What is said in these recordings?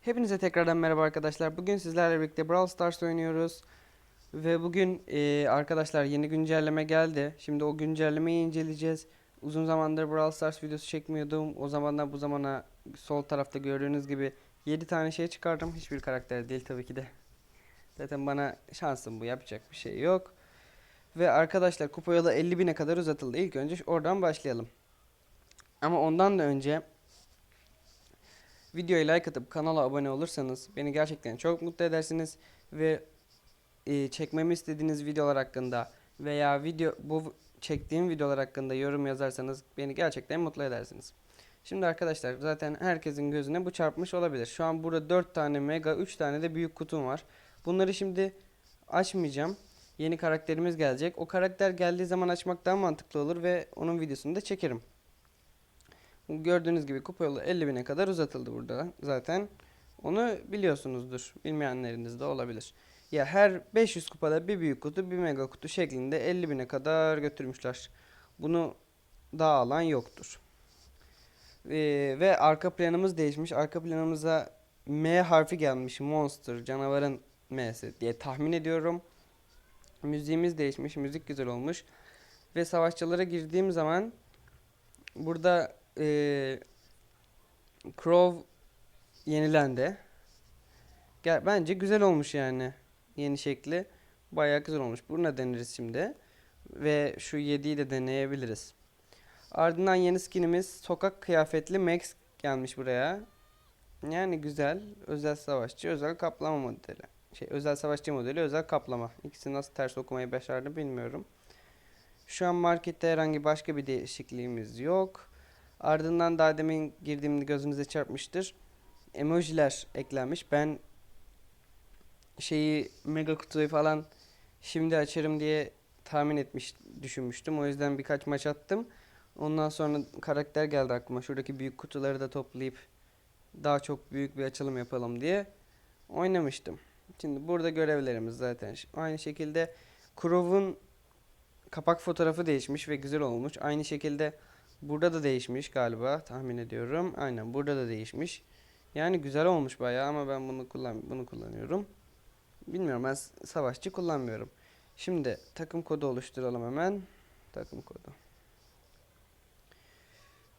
Hepinize tekrardan merhaba arkadaşlar. Bugün sizlerle birlikte Brawl Stars oynuyoruz. Ve bugün e, arkadaşlar yeni güncelleme geldi. Şimdi o güncellemeyi inceleyeceğiz. Uzun zamandır Brawl Stars videosu çekmiyordum. O zamandan bu zamana sol tarafta gördüğünüz gibi 7 tane şey çıkardım. Hiçbir karakter değil tabii ki de. Zaten bana şansım bu yapacak bir şey yok. Ve arkadaşlar kupa yolu 50 bine kadar uzatıldı. İlk önce oradan başlayalım. Ama ondan da önce Videoya like atıp kanala abone olursanız beni gerçekten çok mutlu edersiniz ve e, çekmemi istediğiniz videolar hakkında veya video bu çektiğim videolar hakkında yorum yazarsanız beni gerçekten mutlu edersiniz. Şimdi arkadaşlar zaten herkesin gözüne bu çarpmış olabilir. Şu an burada 4 tane mega 3 tane de büyük kutum var. Bunları şimdi açmayacağım. Yeni karakterimiz gelecek. O karakter geldiği zaman açmak daha mantıklı olur ve onun videosunu da çekerim. Gördüğünüz gibi kupa yolu 50 bine kadar uzatıldı burada zaten. Onu biliyorsunuzdur. Bilmeyenleriniz de olabilir. Ya her 500 kupada bir büyük kutu bir mega kutu şeklinde 50 bine kadar götürmüşler. Bunu daha alan yoktur. Ee, ve arka planımız değişmiş. Arka planımıza M harfi gelmiş. Monster canavarın M'si diye tahmin ediyorum. Müziğimiz değişmiş. Müzik güzel olmuş. Ve savaşçılara girdiğim zaman burada e, Crow yenilendi. Gel, bence güzel olmuş yani. Yeni şekli. Bayağı güzel olmuş. Bunu deneriz şimdi. Ve şu 7'yi de deneyebiliriz. Ardından yeni skinimiz sokak kıyafetli Max gelmiş buraya. Yani güzel. Özel savaşçı, özel kaplama modeli. Şey, özel savaşçı modeli, özel kaplama. İkisini nasıl ters okumayı başardı bilmiyorum. Şu an markette herhangi başka bir değişikliğimiz yok. Ardından daha demin girdiğimde gözünüze çarpmıştır. Emojiler eklenmiş. Ben şeyi mega kutuyu falan şimdi açarım diye tahmin etmiş düşünmüştüm. O yüzden birkaç maç attım. Ondan sonra karakter geldi aklıma. Şuradaki büyük kutuları da toplayıp daha çok büyük bir açılım yapalım diye oynamıştım. Şimdi burada görevlerimiz zaten aynı şekilde Crow'un kapak fotoğrafı değişmiş ve güzel olmuş. Aynı şekilde Burada da değişmiş galiba tahmin ediyorum. Aynen burada da değişmiş. Yani güzel olmuş bayağı ama ben bunu kullan bunu kullanıyorum. Bilmiyorum ben savaşçı kullanmıyorum. Şimdi takım kodu oluşturalım hemen. Takım kodu.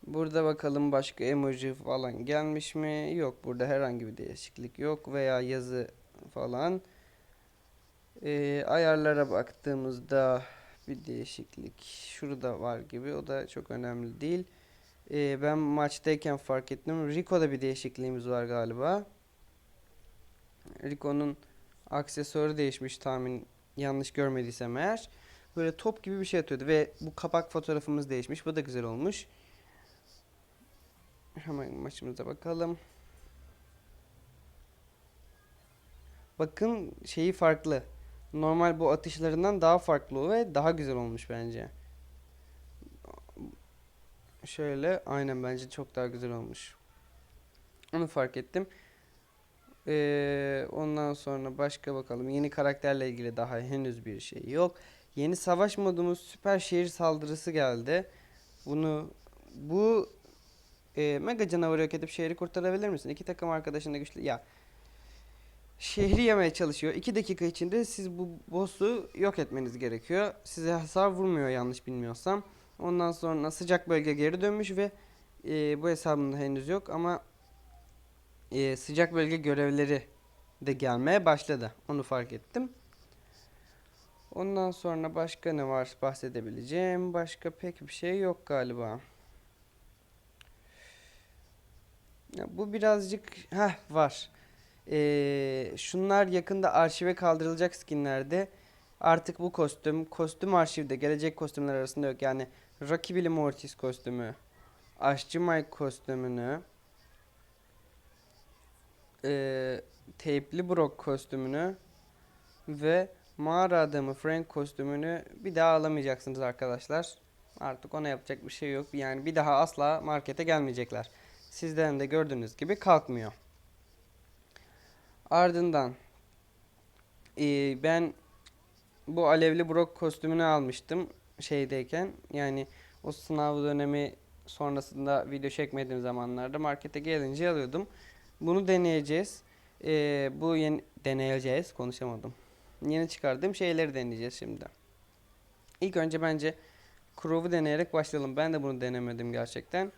Burada bakalım başka emoji falan gelmiş mi? Yok burada herhangi bir değişiklik yok veya yazı falan. Ee, ayarlara baktığımızda bir değişiklik şurada var gibi. O da çok önemli değil. Ee, ben maçtayken fark ettim. Rico'da bir değişikliğimiz var galiba. Rico'nun aksesuarı değişmiş tahmin yanlış görmediysem eğer. Böyle top gibi bir şey atıyordu ve bu kapak fotoğrafımız değişmiş. Bu da güzel olmuş. Hemen maçımıza bakalım. Bakın şeyi farklı normal bu atışlarından daha farklı ve daha güzel olmuş bence. Şöyle aynen bence çok daha güzel olmuş. Onu fark ettim. Ee, ondan sonra başka bakalım. Yeni karakterle ilgili daha henüz bir şey yok. Yeni savaş modumuz süper şehir saldırısı geldi. Bunu bu e, mega canavarı yok edip şehri kurtarabilir misin? İki takım arkadaşında güçlü. Ya şehri yemeye çalışıyor. 2 dakika içinde siz bu boss'u yok etmeniz gerekiyor. Size hasar vurmuyor yanlış bilmiyorsam. Ondan sonra sıcak bölge geri dönmüş ve e, bu hesabımda henüz yok ama e, sıcak bölge görevleri de gelmeye başladı. Onu fark ettim. Ondan sonra başka ne var bahsedebileceğim? Başka pek bir şey yok galiba. Ya bu birazcık ha var. Ee, şunlar yakında arşive kaldırılacak skinlerde. Artık bu kostüm, kostüm arşivde gelecek kostümler arasında yok. Yani Rakibili Mortis kostümü, Aşçı Mike kostümünü, e, Teypli Brock kostümünü ve Mağara Adamı Frank kostümünü bir daha alamayacaksınız arkadaşlar. Artık ona yapacak bir şey yok. Yani bir daha asla markete gelmeyecekler. Sizden de gördüğünüz gibi kalkmıyor. Ardından e, ben bu alevli brok kostümünü almıştım şeydeyken. Yani o sınav dönemi sonrasında video çekmediğim zamanlarda markete gelince alıyordum. Bunu deneyeceğiz. Ee, bu yeni deneyeceğiz. Konuşamadım. Yeni çıkardığım şeyleri deneyeceğiz şimdi. İlk önce bence Crow'u deneyerek başlayalım. Ben de bunu denemedim gerçekten.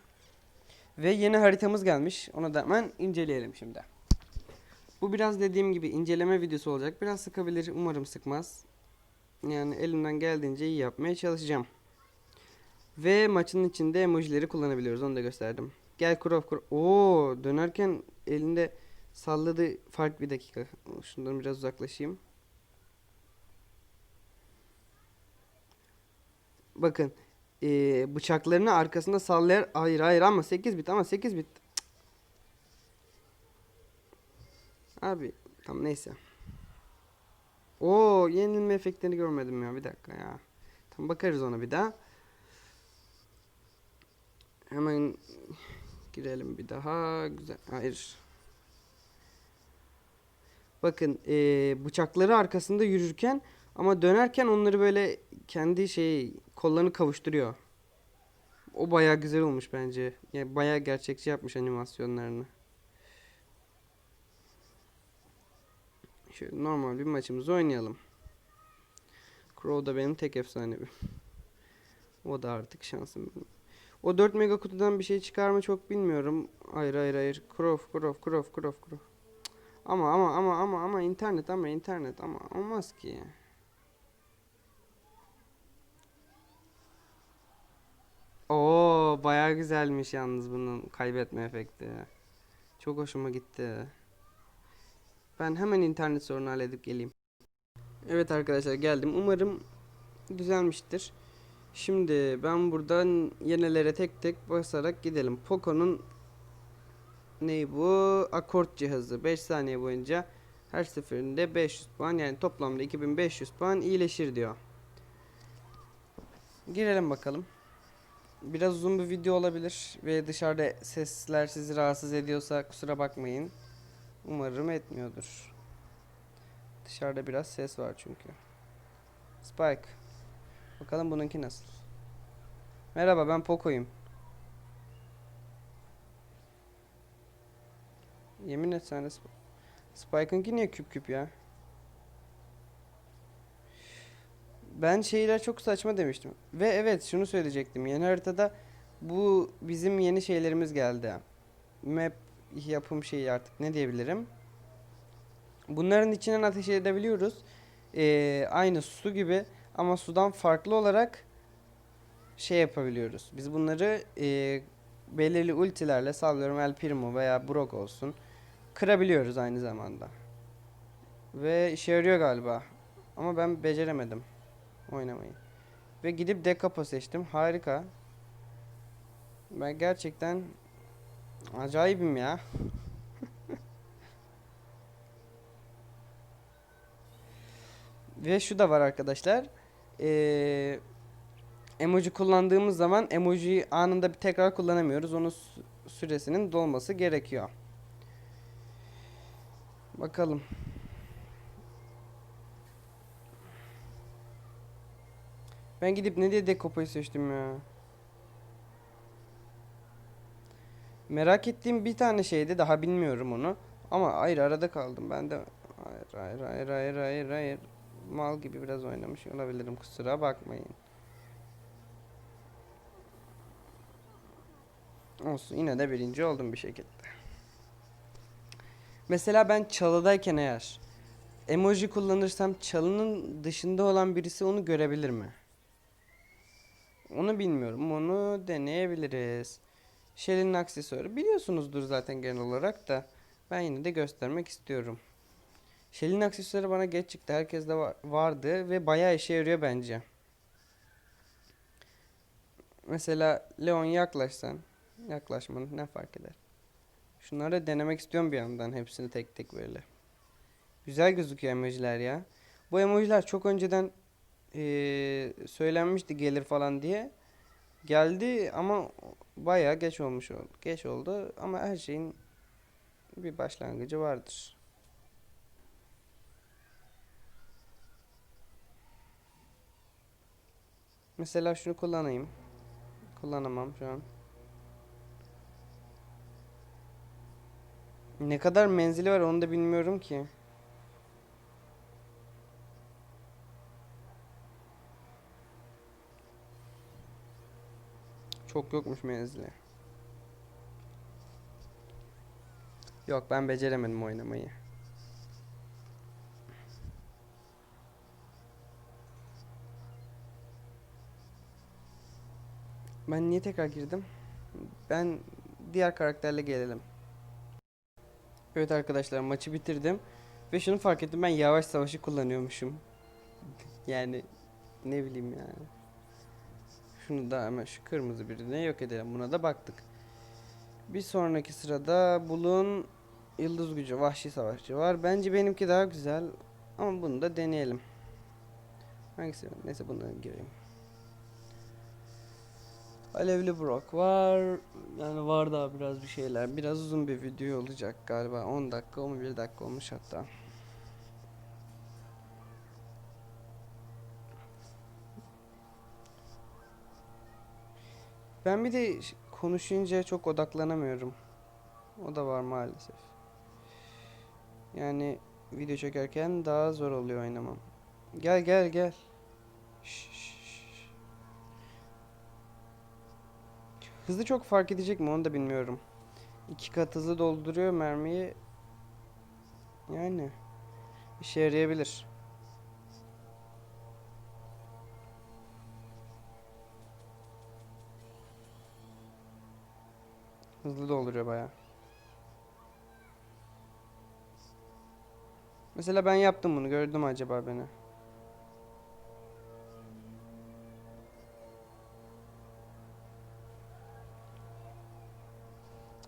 Ve yeni haritamız gelmiş. Onu da hemen inceleyelim şimdi. Bu biraz dediğim gibi inceleme videosu olacak. Biraz sıkabilir. Umarım sıkmaz. Yani elimden geldiğince iyi yapmaya çalışacağım. Ve maçın içinde emojileri kullanabiliyoruz. Onu da gösterdim. Gel Crow Crow. Oo, dönerken elinde salladı. Fark bir dakika. Şundan biraz uzaklaşayım. Bakın. eee, bıçaklarını arkasında sallayarak hayır hayır ama 8 bit ama 8 bit. Abi tamam neyse. Oo yenilme efektlerini görmedim ya bir dakika ya. Tamam bakarız ona bir daha. Hemen girelim bir daha. Güzel. Hayır. Bakın eee, bıçakları arkasında yürürken ama dönerken onları böyle kendi şey kollarını kavuşturuyor. O bayağı güzel olmuş bence. Yani bayağı gerçekçi yapmış animasyonlarını. Şöyle normal bir maçımızı oynayalım. Crow da benim tek efsanevi. O da artık şansım benim. O 4 mega kutudan bir şey çıkar mı çok bilmiyorum. Hayır hayır hayır. Crow, Crow, Crow, Crow, Crow. Ama ama ama ama ama internet ama internet ama olmaz ki. Oo bayağı güzelmiş yalnız bunun kaybetme efekti. Çok hoşuma gitti. Ben hemen internet sorunu halledip geleyim. Evet arkadaşlar geldim. Umarım düzelmiştir. Şimdi ben buradan yenilere tek tek basarak gidelim. Poco'nun ney bu? Akort cihazı. 5 saniye boyunca her seferinde 500 puan yani toplamda 2500 puan iyileşir diyor. Girelim bakalım. Biraz uzun bir video olabilir ve dışarıda sesler sizi rahatsız ediyorsa kusura bakmayın. Umarım etmiyordur. Dışarıda biraz ses var çünkü. Spike. Bakalım bununki nasıl. Merhaba ben Poco'yum. Yemin et sen Sp- Spike'ınki niye küp küp ya? Ben şeyler çok saçma demiştim. Ve evet şunu söyleyecektim. Yeni haritada bu bizim yeni şeylerimiz geldi. Map yapım şeyi artık ne diyebilirim? Bunların içinden ateş edebiliyoruz. Ee, aynı su gibi ama sudan farklı olarak şey yapabiliyoruz. Biz bunları e, belirli ultilerle sallıyorum El Primo veya Brock olsun kırabiliyoruz aynı zamanda. Ve işe yarıyor galiba. Ama ben beceremedim oynamayı. Ve gidip Dekapo seçtim. Harika. Ben gerçekten acayibim ya. Ve şu da var arkadaşlar. Ee, emoji kullandığımız zaman emojiyi anında bir tekrar kullanamıyoruz. Onun sü- süresinin dolması gerekiyor. Bakalım. Ben gidip ne diye Dekopo'yu seçtim ya. Merak ettiğim bir tane şeydi daha bilmiyorum onu. Ama hayır arada kaldım ben de. Hayır hayır hayır hayır hayır hayır. Mal gibi biraz oynamış olabilirim kusura bakmayın. Olsun yine de birinci oldum bir şekilde. Mesela ben çalıdayken eğer emoji kullanırsam çalının dışında olan birisi onu görebilir mi? Onu bilmiyorum. Onu deneyebiliriz. Shell'in aksesuarı biliyorsunuzdur zaten genel olarak da ben yine de göstermek istiyorum. Shell'in aksesuarı bana geç çıktı. Herkes de var- vardı ve bayağı işe yarıyor bence. Mesela Leon yaklaşsan yaklaşmanın ne fark eder? Şunları denemek istiyorum bir yandan hepsini tek tek böyle. Güzel gözüküyor emojiler ya. Bu emojiler çok önceden eee, söylenmişti gelir falan diye. Geldi ama bayağı geç olmuş oldu. Geç oldu ama her şeyin bir başlangıcı vardır. Mesela şunu kullanayım. Kullanamam şu an. Ne kadar menzili var onu da bilmiyorum ki. Çok yokmuş menzili. Yok ben beceremedim oynamayı. Ben niye tekrar girdim? Ben diğer karakterle gelelim. Evet arkadaşlar maçı bitirdim. Ve şunu fark ettim ben yavaş savaşı kullanıyormuşum. Yani ne bileyim yani. Şunu da hemen şu kırmızı birine yok edelim. Buna da baktık. Bir sonraki sırada bulun yıldız gücü vahşi savaşçı var. Bence benimki daha güzel. Ama bunu da deneyelim. Hangisi? Neyse bundan gireyim. Alevli Brock var. Yani var daha biraz bir şeyler. Biraz uzun bir video olacak galiba. 10 dakika, 11 dakika olmuş hatta. Ben bir de konuşunca çok odaklanamıyorum. O da var maalesef. Yani video çekerken daha zor oluyor oynamam. Gel gel gel. Şş. Hızlı çok fark edecek mi onu da bilmiyorum. İki kat hızlı dolduruyor mermiyi. Yani işe yarayabilir. Hızlı dolduruyor baya. Mesela ben yaptım bunu. Gördü mü acaba beni?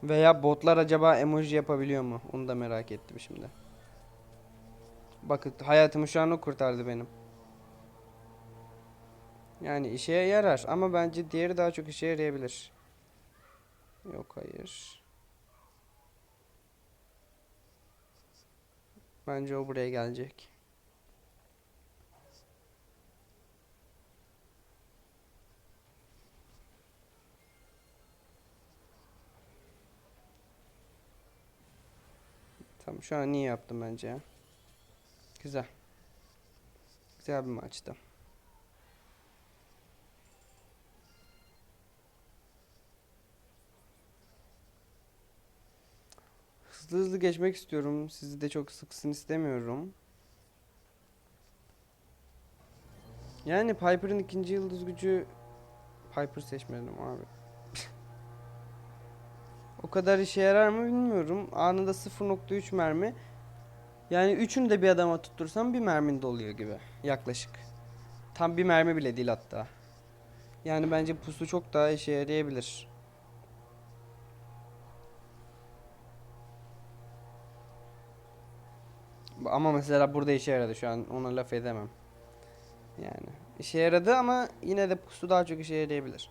Veya botlar acaba emoji yapabiliyor mu? Onu da merak ettim şimdi. Bakın hayatımı şu an o kurtardı benim. Yani işe yarar ama bence diğeri daha çok işe yarayabilir. Yok hayır. Bence o buraya gelecek. Tamam şu an iyi yaptım bence ya. Güzel. Güzel bir maçtı. Hızlı hızlı geçmek istiyorum. Sizi de çok sıksın istemiyorum. Yani Piper'ın ikinci yıldız gücü Piper seçmedim abi. o kadar işe yarar mı bilmiyorum. Anında 0.3 mermi. Yani üçünü de bir adama tuttursam bir mermin doluyor gibi yaklaşık. Tam bir mermi bile değil hatta. Yani bence pusu çok daha işe yarayabilir. Ama mesela burada işe yaradı şu an ona laf edemem. Yani işe yaradı ama yine de pusu daha çok işe yarayabilir.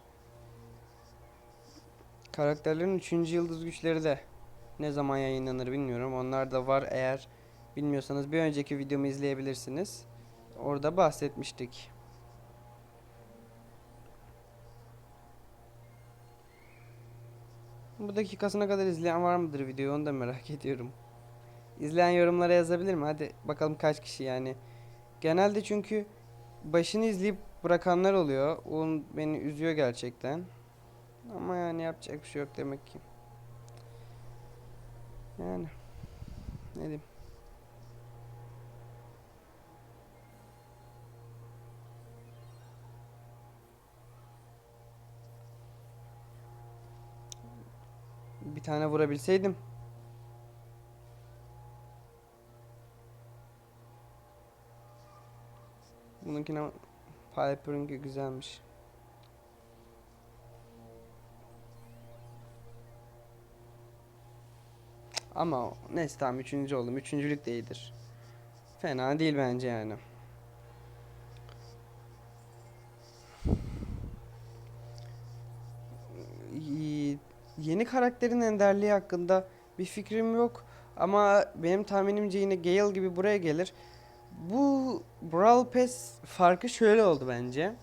Karakterlerin 3. yıldız güçleri de ne zaman yayınlanır bilmiyorum. Onlar da var eğer bilmiyorsanız bir önceki videomu izleyebilirsiniz. Orada bahsetmiştik. Bu dakikasına kadar izleyen var mıdır videoyu onu da merak ediyorum. İzleyen yorumlara yazabilir mi? Hadi bakalım kaç kişi yani. Genelde çünkü başını izleyip bırakanlar oluyor. O beni üzüyor gerçekten. Ama yani yapacak bir şey yok demek ki. Yani ne diyeyim. Bir tane vurabilseydim. Bununkine Piper'ınki güzelmiş. Ama neyse tamam üçüncü oldum. Üçüncülük de iyidir. Fena değil bence yani. Yeni karakterin enderliği hakkında bir fikrim yok. Ama benim tahminimce yine Gale gibi buraya gelir. Bu Brawl Pass farkı şöyle oldu bence.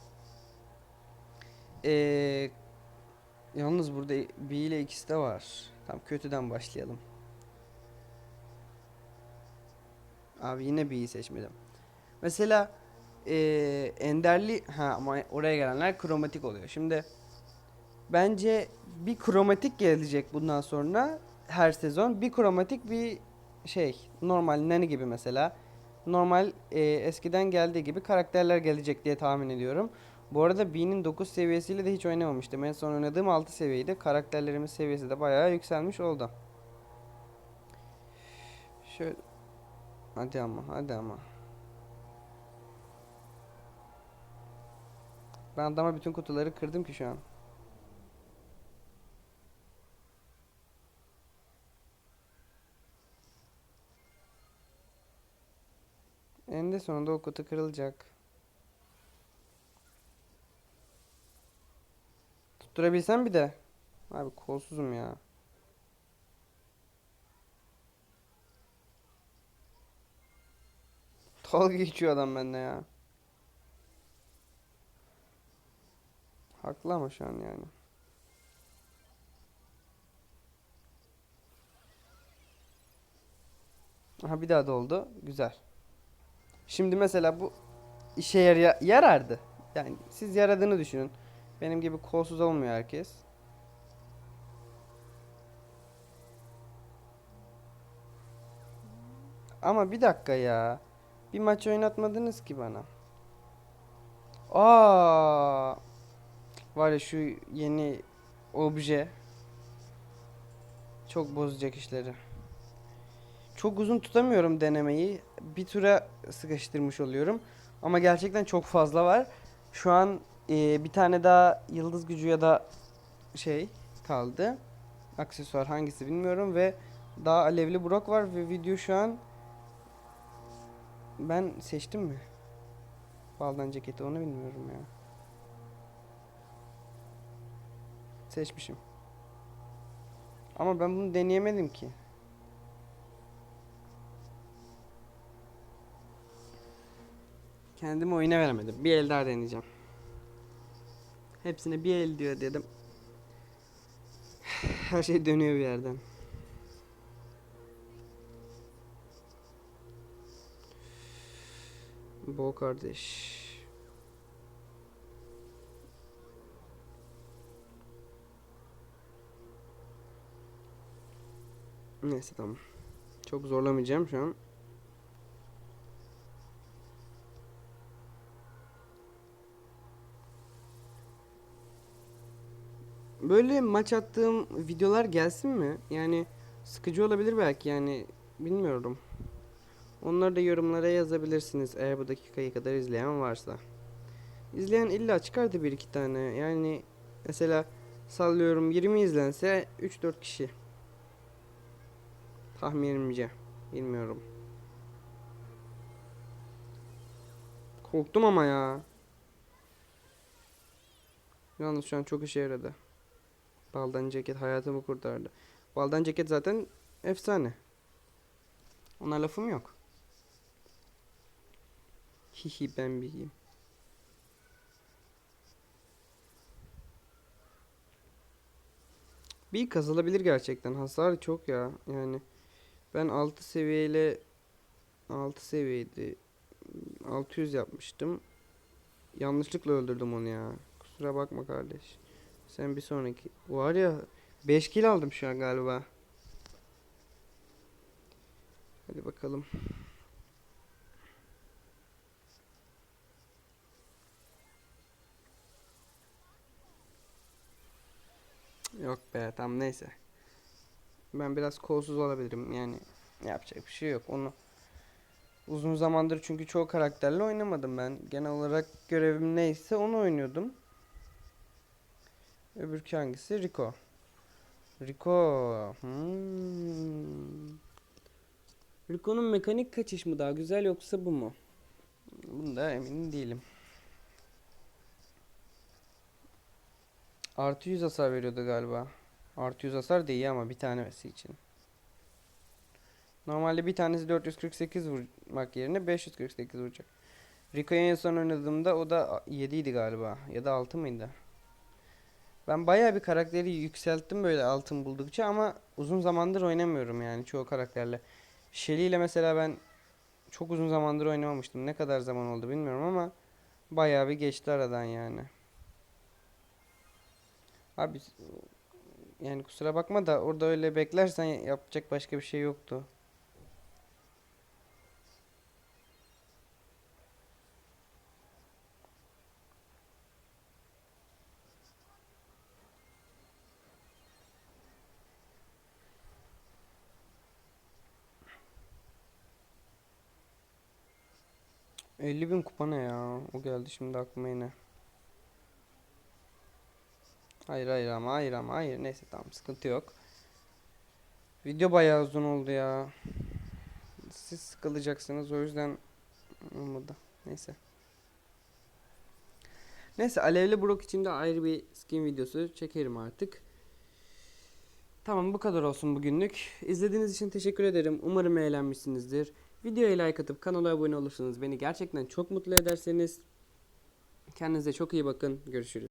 Ee, yalnız burada bir ile ikisi de var. Tam kötüden başlayalım. Abi yine B'yi seçmedim. Mesela eee, enderli ha ama oraya gelenler kromatik oluyor. Şimdi bence bir kromatik gelecek bundan sonra her sezon. Bir kromatik bir şey normal nani gibi mesela. Normal eee, eskiden geldiği gibi karakterler gelecek diye tahmin ediyorum. Bu arada B'nin 9 seviyesiyle de hiç oynamamıştım. En son oynadığım 6 seviyeydi. Karakterlerimin seviyesi de bayağı yükselmiş oldu. Şöyle Hadi ama hadi ama. Ben adama bütün kutuları kırdım ki şu an. Eninde sonunda o kutu kırılacak. Tutturabilsem bir de. Abi kolsuzum ya. Dalga geçiyor adam bende ya. Haklı ama şu an yani. Aha bir daha doldu. Güzel. Şimdi mesela bu işe yaraya- yarardı. Yani siz yaradığını düşünün. Benim gibi kolsuz olmuyor herkes. Ama bir dakika ya. Bir maç oynatmadınız ki bana. Aa! Var ya şu yeni obje çok bozacak işleri. Çok uzun tutamıyorum denemeyi. Bir tura sıkıştırmış oluyorum. Ama gerçekten çok fazla var. Şu an e, bir tane daha yıldız gücü ya da şey kaldı. Aksesuar hangisi bilmiyorum ve daha alevli Brock var ve video şu an ben seçtim mi? Baldan ceketi onu bilmiyorum ya. Seçmişim. Ama ben bunu deneyemedim ki. Kendimi oyuna veremedim. Bir el daha deneyeceğim. Hepsine bir el diyor dedim. Her şey dönüyor bir yerden. Bo kardeş. Neyse tamam. Çok zorlamayacağım şu an. Böyle maç attığım videolar gelsin mi? Yani sıkıcı olabilir belki yani bilmiyorum. Onları da yorumlara yazabilirsiniz eğer bu dakikayı kadar izleyen varsa. İzleyen illa çıkardı bir iki tane. Yani mesela sallıyorum 20 izlense 3-4 kişi. Tahminimce. Bilmiyorum. Korktum ama ya. Yalnız şu an çok işe yaradı. Baldan ceket hayatımı kurtardı. Baldan ceket zaten efsane. Ona lafım yok. Hihi ben bileyim. Bir kazılabilir gerçekten. Hasar çok ya. Yani ben 6 seviyeyle 6 seviyeydi. 600 yapmıştım. Yanlışlıkla öldürdüm onu ya. Kusura bakma kardeş. Sen bir sonraki. Var ya 5 kill aldım şu an galiba. Hadi bakalım. Yok be tam neyse. Ben biraz kolsuz olabilirim yani yapacak bir şey yok onu. Uzun zamandır çünkü çoğu karakterle oynamadım ben. Genel olarak görevim neyse onu oynuyordum. Öbürkü hangisi? Rico. Rico. Hmm. Rico'nun mekanik kaçış mı daha güzel yoksa bu mu? Bunda emin değilim. Artı 100 hasar veriyordu galiba. Artı 100 hasar da iyi ama bir tanesi için. Normalde bir tanesi 448 vurmak yerine 548 vuracak. Rico'yu en son oynadığımda o da 7 idi galiba. Ya da 6 mıydı? Ben bayağı bir karakteri yükselttim böyle altın buldukça ama uzun zamandır oynamıyorum yani çoğu karakterle. Shelly ile mesela ben çok uzun zamandır oynamamıştım. Ne kadar zaman oldu bilmiyorum ama bayağı bir geçti aradan yani. Abi yani kusura bakma da orada öyle beklersen yapacak başka bir şey yoktu. Elli bin kupa ne ya? O geldi şimdi aklıma yine. Hayır hayır ama hayır ama hayır. Neyse tamam sıkıntı yok. Video bayağı uzun oldu ya. Siz sıkılacaksınız o yüzden olmadı. Neyse. Neyse alevli brok için de ayrı bir skin videosu çekerim artık. Tamam bu kadar olsun bugünlük. İzlediğiniz için teşekkür ederim. Umarım eğlenmişsinizdir. Videoya like atıp kanala abone olursanız beni gerçekten çok mutlu ederseniz kendinize çok iyi bakın. Görüşürüz.